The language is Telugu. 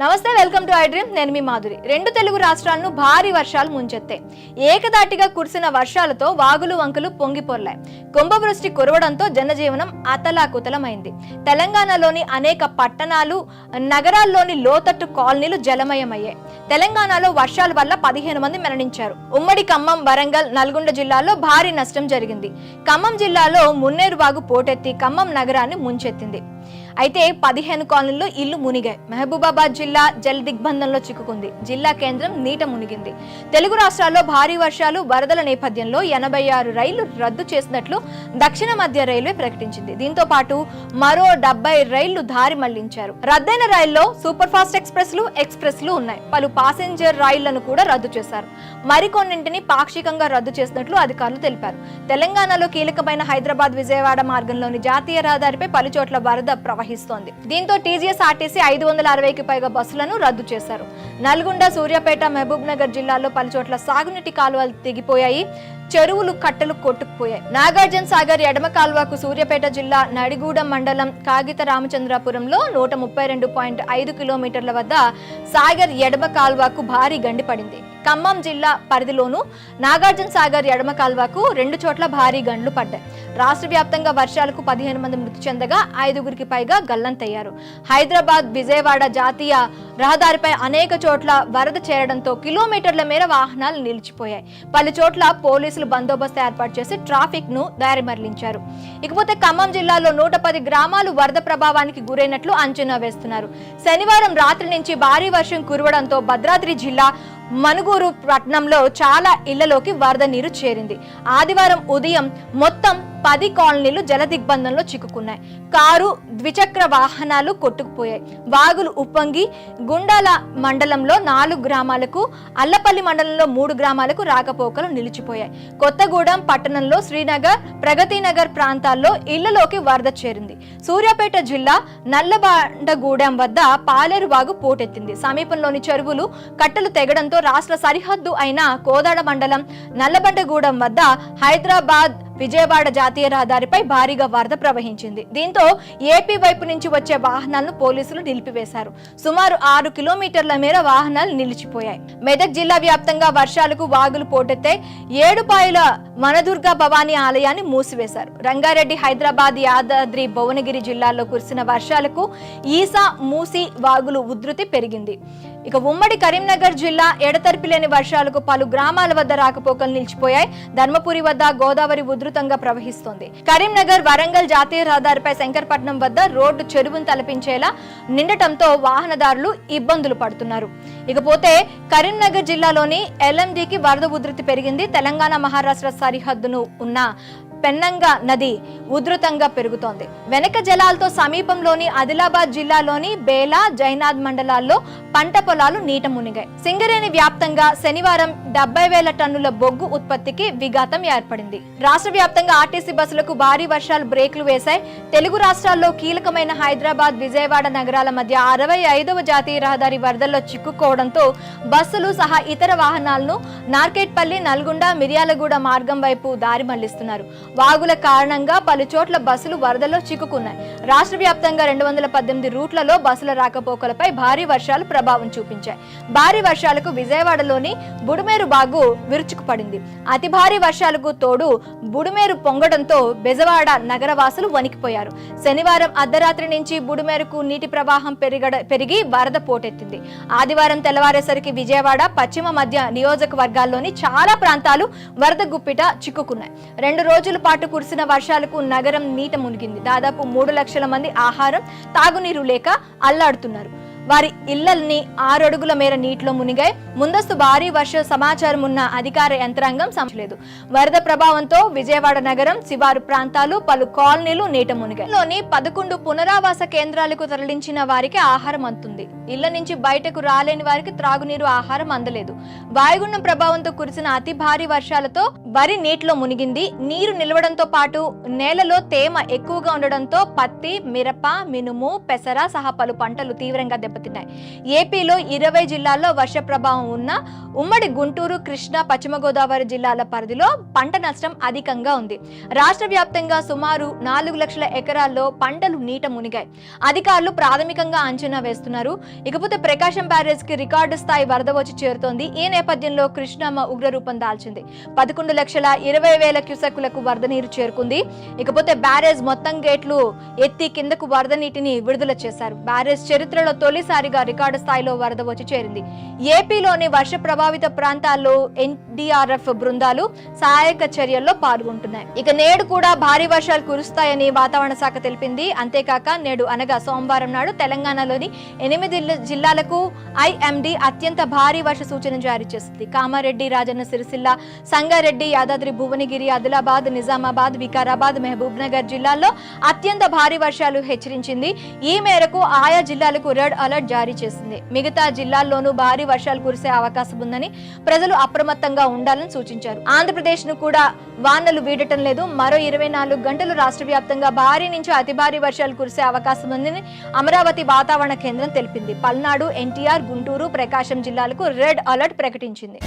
నమస్తే వెల్కమ్ టు ఐ డ్రీమ్. నేను మీ మాధురి. రెండు తెలుగు రాష్ట్రాలను భారీ వర్షాలు ముంచెత్తాయి ఏకదాటిగా కురిసిన వర్షాలతో వాగులు వంకలు పొంగిపొర్లాయి. కుంభవృష్టి కురవడంతో జనజీవనం అతలాకుతలమైంది. తెలంగాణలోని అనేక పట్టణాలు నగరాల్లోని లోతట్టు కాలనీలు జలమయమయ్యాయి. తెలంగాణలో వర్షాల వల్ల పదిహేను మంది మరణించారు. ఉమ్మడి ఖమ్మం వరంగల్ నల్గొండ జిల్లాలో భారీ నష్టం జరిగింది. ఖమ్మం జిల్లాలో మున్నేరు వాగు పోటెత్తి ఖమ్మం నగరాన్ని ముంచెత్తింది. అయితే పదిహేను కాలనీల్లో ఇల్లు మునిగాయి. మహబూబాబాద్ జిల్లా జల దిగ్బంధంలో చిక్కుకుంది. జిల్లా కేంద్రం నీట మునిగింది. తెలుగు రాష్ట్రాల్లో భారీ వర్షాలు వరదల నేపథ్యంలో ఎనభై ఆరు రైళ్ళు రద్దు చేసినట్లు దక్షిణ మధ్య రైల్వే ప్రకటించింది. దీంతో పాటు మరో డెబ్బై రైళ్ళు దారి మళ్ళించారు. రద్దైన రైల్లో సూపర్ ఫాస్ట్ ఎక్స్ప్రెస్లు ఎక్స్ప్రెస్లు ఉన్నాయి. పలు పాసెంజర్ రైళ్ళను కూడా రద్దు చేశారు. మరికొన్నింటిని పాక్షికంగా రద్దు చేసినట్లు అధికారులు తెలిపారు. తెలంగాణలో కీలకమైన హైదరాబాద్ విజయవాడ మార్గంలోని జాతీయ రహదారిపై పలుచోట్ల వరద ప్రవహిస్తోంది. దీంతో టీజీఎస్ ఆర్టీసీ ఐదు వందల అరవైకి పైగా బస్సులను రద్దు చేశారు. నల్గొండ సూర్యాపేట మహబూబ్ నగర్ జిల్లాల్లో పలుచోట్ల సాగునీటి కాలువలు తెగిపోయాయి. చెరువులు కట్టలు కొట్టుకుపోయాయి. నాగార్జున సాగర్ ఎడమ కాల్వకు సూర్యాపేట జిల్లా నడిగూడెం మండలం కాగిత రామచంద్రాపురంలో నూట ముప్పై రెండు పాయింట్ ఐదు కిలోమీటర్ల వద్ద సాగర్ ఎడమ కాల్వకు భారీ గండి పడింది. ఖమ్మం జిల్లా పరిధిలోనూ నాగార్జున సాగర్ ఎడమ కాల్వకు రెండు చోట్ల భారీ గండ్లు పడ్డాయి. రాష్ట్ర వ్యాప్తంగా వర్షాలకు పదిహేను మంది మృతి చెందగా ఐదుగురికి పైగా గల్లంతయ్యారు. హైదరాబాద్ విజయవాడ జాతీయ రహదారిపై అనేక చోట్ల వరద చేరడంతో కిలోమీటర్ల మేర వాహనాలు నిలిచిపోయాయి. పలు చోట్ల పోలీసులు బందోబస్తు ఏర్పాటు చేసి ట్రాఫిక్ను దారిమరలించారు. ఇకపోతే ఖమ్మం జిల్లాలో నూట పది గ్రామాలు వరద ప్రభావానికి గురైనట్లు అంచనా వేస్తున్నారు. శనివారం రాత్రి నుంచి భారీ వర్షం కురవడంతో భద్రాద్రి జిల్లా మనుగూరు పట్టణంలో చాలా ఇళ్ళలోకి వరద నీరు చేరింది. ఆదివారం ఉదయం మొత్తం పది కాలనీలు జల దిగ్బంధంలో చిక్కుకున్నాయి. కారు ద్విచక్ర వాహనాలు కొట్టుకుపోయాయి. వాగులు ఉప్పొంగి గుండాల మండలంలో నాలుగు గ్రామాలకు అల్లపల్లి మండలంలో మూడు గ్రామాలకు రాకపోకలు నిలిచిపోయాయి. కొత్తగూడెం పట్టణంలో శ్రీనగర్ ప్రగతినగర్ ప్రాంతాల్లో ఇళ్ళలోకి వరద చేరింది. సూర్యాపేట జిల్లా నల్లబండగూడెం వద్ద పాలేరు వాగు పోటెత్తింది. సమీపంలోని చెరువులు కట్టలు తెగడంతో రాష్ట్ర సరిహద్దు అయిన కోదాడ మండలం నల్లబండగూడెం వద్ద హైదరాబాద్ విజయవాడ జాతీయ రహదారిపై భారీగా వరద ప్రవహించింది. దీంతో ఏపీ వైపు నుంచి వచ్చే వాహనాలను పోలీసులు నిలిపివేశారు. సుమారు ఆరు కిలోమీటర్ల మేర వాహనాలు నిలిచిపోయాయి. మెదక్ జిల్లా వ్యాప్తంగా వర్షాలకు వాగులు పోటెత్తే ఏడుపాయల మనదుర్గ భవానీ ఆలయాన్ని మూసివేశారు. రంగారెడ్డి హైదరాబాద్ యాదాద్రి భువనగిరి జిల్లాల్లో కురిసిన వర్షాలకు ఈసా మూసి వాగులు ఉధృతి పెరిగింది. ఇక ఉమ్మడి కరీంనగర్ జిల్లా ఎడతెరిపి లేని వర్షాలకు పలు గ్రామాల వద్ద రాకపోకలు నిలిచిపోయాయి. ధర్మపురి వద్ద గోదావరి ఉధృతంగా ప్రవహిస్తోంది. కరీంనగర్ వరంగల్ జాతీయ రహదారిపై శంకర్పట్నం వద్ద రోడ్డు చెరువును తలపించేలా నిండటంతో వాహనదారులు ఇబ్బందులు పడుతున్నారు. ఇకపోతే కరీంనగర్ జిల్లాలోని ఎల్ఎండికి వరద ఉధృతి పెరిగింది. తెలంగాణ మహారాష్ట్ర సరిహద్దును ఉన్న పెన్నంగ నది ఉధృతంగా పెరుగుతోంది. వెనక జలాలతో సమీపంలోని ఆదిలాబాద్ జిల్లాలోని బేలా జైనాద్ మండలాల్లో పంట పొలాలు నీట మునిగాయి. సింగరేణి వ్యాప్తంగా శనివారం డెబ్బై వేల టన్నుల బొగ్గు ఉత్పత్తికి విఘాతం ఏర్పడింది. రాష్ట్ర వ్యాప్తంగా ఆర్టీసీ బస్సులకు భారీ వర్షాలు బ్రేకులు వేశాయి. తెలుగు రాష్ట్రాల్లో కీలకమైన హైదరాబాద్ విజయవాడ నగరాల మధ్య అరవై ఐదవ జాతీయ రహదారి వరదల్లో చిక్కుకోవడంతో బస్సులు సహా ఇతర వాహనాలను నార్కెట్పల్లి నల్గొండ మిర్యాలగూడ మార్గం వైపు దారి మళ్ళిస్తున్నారు. వాగుల కారణంగా పలు చోట్ల బస్సులు వరదల్లో చిక్కుకున్నాయి. రాష్ట్ర వ్యాప్తంగా రెండు వందల పద్దెనిమిది రూట్లలో బస్సుల రాకపోకలపై భారీ వర్షాలు ప్రభావం చూపించాయి. భారీ వర్షాలకు విజయవాడలోని బుడుమేరు బాగు విరుచుకుపడింది. అతి భారీ వర్షాలకు తోడు బుడుమేరు పొంగడంతో బెజవాడ నగరవాసులు వణికిపోయారు. శనివారం అర్ధరాత్రి నుంచి బుడుమేరుకు నీటి ప్రవాహం పెరిగడ పెరిగి వరద పోటెత్తింది. ఆదివారం తెల్లవారేసరికి విజయవాడ పశ్చిమ మధ్య నియోజకవర్గాల్లోని చాలా ప్రాంతాలు వరద గుప్పిట చిక్కుకున్నాయి. రెండు రోజుల పాటు కురిసిన వర్షాలకు నగరం నీట మునిగింది. దాదాపు మూడు లక్షల మంది ఆహారం తాగునీరు లేక అల్లాడుతున్నారు. వారి ఇళ్ళల్ని ఆరడుగుల మేర నీటిలో మునిగాయి. ముందస్తు భారీ వర్ష సమాచారం ఉన్న అధికార యంత్రాంగం సమలేదు వరద ప్రభావంతో విజయవాడ నగరం శివారు ప్రాంతాలు పలు కాలనీలు నీట మునిగాయి. లోని పదకొండు పునరావాస కేంద్రాలకు తరలించిన వారికి ఆహారం అందుతుంది. ఇళ్ళ నుంచి బయటకు రాలేని వారికి త్రాగునీరు ఆహారం అందలేదు. వాయుగుండం ప్రభావంతో కురిసిన అతి భారీ వర్షాలతో వరి నీటిలో మునిగింది. నీరు నిలవడంతో పాటు నేలలో తేమ ఎక్కువగా ఉండడంతో పత్తి మిరప మినుము పెసర సహా పలు పంటలు తీవ్రంగా దెబ్బ దెబ్బతిన్నాయి ఏపీలో ఇరవై జిల్లాల్లో వర్ష ప్రభావం ఉన్న ఉమ్మడి గుంటూరు కృష్ణా పశ్చిమ గోదావరి జిల్లాల పరిధిలో పంట నష్టం అధికంగా ఉంది. రాష్ట్ర వ్యాప్తంగా సుమారు నాలుగు లక్షల ఎకరాల్లో పంటలు నీట మునిగాయి. అధికారులు ప్రాథమికంగా అంచనా వేస్తున్నారు. ఇకపోతే ప్రకాశం బ్యారేజ్కి రికార్డు స్థాయి వరద వచ్చి చేరుతోంది. ఈ నేపథ్యంలో కృష్ణమ్మ ఉగ్రరూపం దాల్చింది. పదకొండు లక్షల ఇరవై వేల క్యూసెక్కులకు వరద నీరు చేరుకుంది. ఇకపోతే బ్యారేజ్ మొత్తం గేట్లు ఎత్తి కిందకు వరద నీటిని విడుదల చేశారు. బ్యారేజ్ చరిత్రలో మొదటిసారిగా రికార్డు స్థాయిలో వరద వచ్చి చేరింది. ఏపీలోని వర్ష ప్రభావిత ప్రాంతాల్లో ఎన్డీఆర్ఎఫ్ బృందాలు సహాయక చర్యల్లో పాల్గొంటున్నాయి. ఇక నేడు కూడా భారీ వర్షాలు కురుస్తాయని వాతావరణ శాఖ తెలిపింది. అంతేకాక నేడు అనగా సోమవారం నాడు తెలంగాణలోని ఎనిమిది జిల్లాలకు ఐఎండి అత్యంత భారీ వర్ష సూచన జారీ చేసింది. కామారెడ్డి రాజన్న సిరిసిల్ల సంగారెడ్డి యాదాద్రి భువనగిరి ఆదిలాబాద్ నిజామాబాద్ వికారాబాద్ మహబూబ్ నగర్ జిల్లాల్లో అత్యంత భారీ వర్షాలు హెచ్చరించింది. ఈ మేరకు ఆయా జిల్లాలకు రెడ్ అలర్ట్ జారీ చేసింది. మిగతా జిల్లాల్లోనూ భారీ వర్షాలు కురిసే అవకాశం ఉందని ప్రజలు అప్రమత్తంగా ఉండాలని సూచించారు. ఆంధ్రప్రదేశ్ను కూడా వానలు వీడటం లేదు. మరో ఇరవై నాలుగు గంటలు రాష్ట్ర వ్యాప్తంగా భారీ నుంచి అతి భారీ వర్షాలు కురిసే అవకాశం ఉందని అమరావతి వాతావరణ కేంద్రం తెలిపింది. పల్నాడు ఎన్టీఆర్ గుంటూరు ప్రకాశం జిల్లాలకు రెడ్ అలర్ట్ ప్రకటించింది.